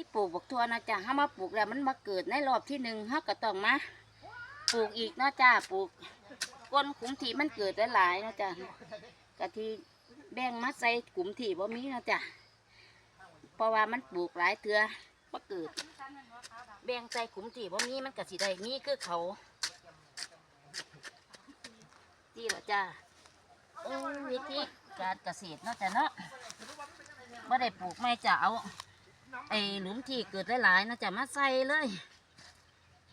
ที่ปลูกบักทัวนะจ๊ะถ้ามาปลูกแล้วมันมาเกิดในรอบที่หนึ่งเขาก็ต้องมาปลูกอีกนะจ้าปลูกก้นขุมที่มันเกิดหลายๆนะจ้ะกะทีแบ่งมาใส่ขุมที่บ่มีนะจ้ะเพราะว่ามันปลูกหลายเถื่อมาเกิด แบ่งใส่ขุมที่บ่มีมันก็สิได้มีคือเขาที่เหรอจ้าวิธีการเกษตรเนาะจ้ะเนาะไม่ได้ปลูกไม่จะเอา ไอ้หลุมที่เกิดหลายๆนาะจะมาใส่เลย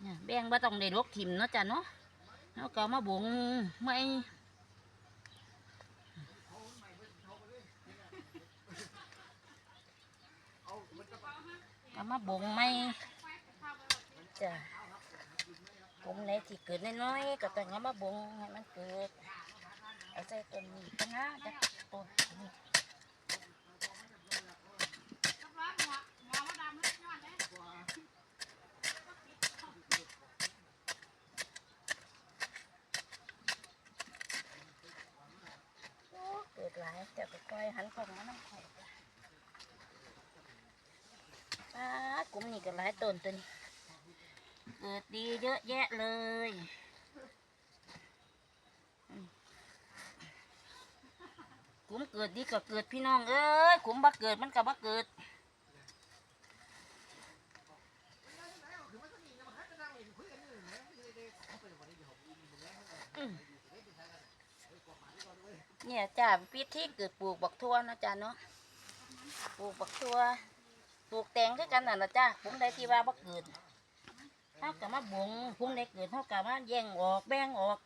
เนี่ยแบ่งบ่ต้องได้รกถิ่มเนาะจ้ะเนาะแล้วก็มาบุงไม่ก็มาบุงไม่จ้ะบุงในที่เกิดน้อยๆก็ต้องเอามาบุงให้มันเกิดเอาใส่ต้นนี้ก็นะจ้ะต้นนี้ โอ้เกิดห ลายแต่ก็ปล่อยหันของมาน้ำข่อยป้ากลุ่มนี่ก็หลายต้นตัวนี้เกิดดีเยอะแยะเลยกุ้มเกิดดีก็เกิดพี่น้องเอ้ยกุ้มบักเกิดมันก็บักเกิด เนี่ยจ้าพิธีเกิดปลูกบักทั่วนะจ้าเนาะปลูกบักทั่วปลูกแตงคือกันน่ะนะจ้าผมได้ที่ว่าบักเกิดเท่ากับมาบงผมได้เกิดเท่ากับมาแย่งออกแบ่งออก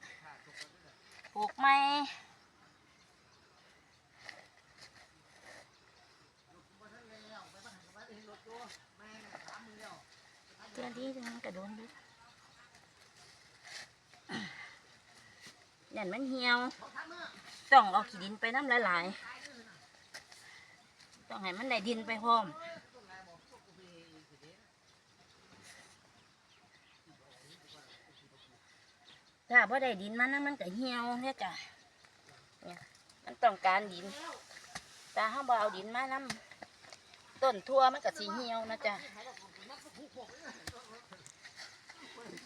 ปลูกไม้เจ้าดีจังกระโดนด้วยยันมันเหี่ยว ต้องเอาขี้ดินไปน้ำหลายๆ ต้องให้มันได้ดินไปพร้อมถ้าพอได้ดินมันนะมันก็เหี่ยวเนี่ยจ้ะเนี่ยมันต้องการดินแต่ถ้าบ่เอาดินมานำต้นทั่วมันก็สีเหี่ยวนะจ้ะ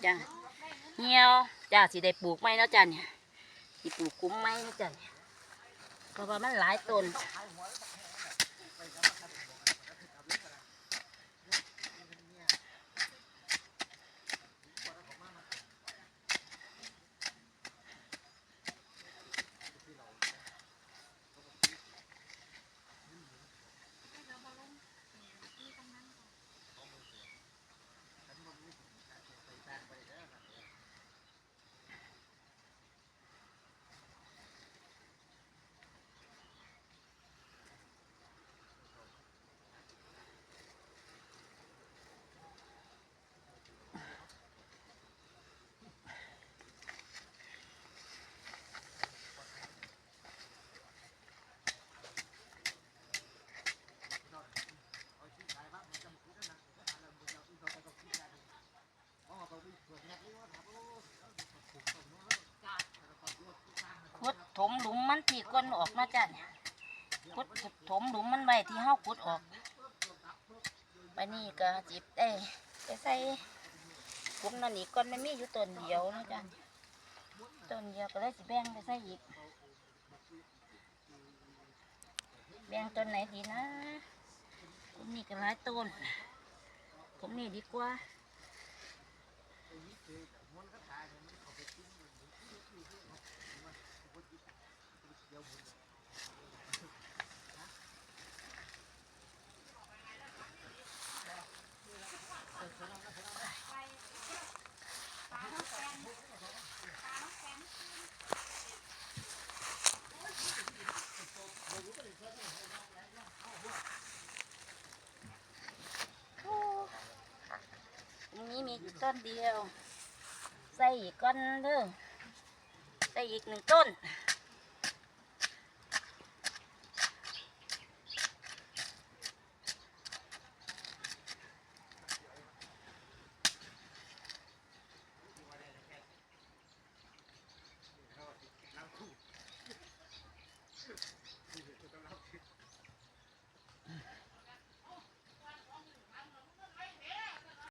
จ้ะเหี่ยวจ้ะสิได้ปลูกไม้แล้วจ้ะเนี่ยสิปลูกคุ้มไม้นะจ้ะเนี่ย เพราะว่ามันหลายต้น ถมหลุมมันที่ก้นออกนะจ้ะเนี่ยขุดถมหลุมมันไว้ที่เฮาขุดออกไปนี่ก็จิบได้ไปใส่กลุ่มนั่นอีกก้อนมันมีอยู่ต้นเดียวนะจ้ะต้นเดียวก็เลยสิแบ่งไปใส่อีก แบ่งต้นไหนดีนะกลุ่มนี้ก็หลายต้นกลุ่มนี้ดีกว่า ตรงนี้มีอยู่ ต้นเดียว ใส่อีกก้อนเด้อใส่อีกหนึ่งต้น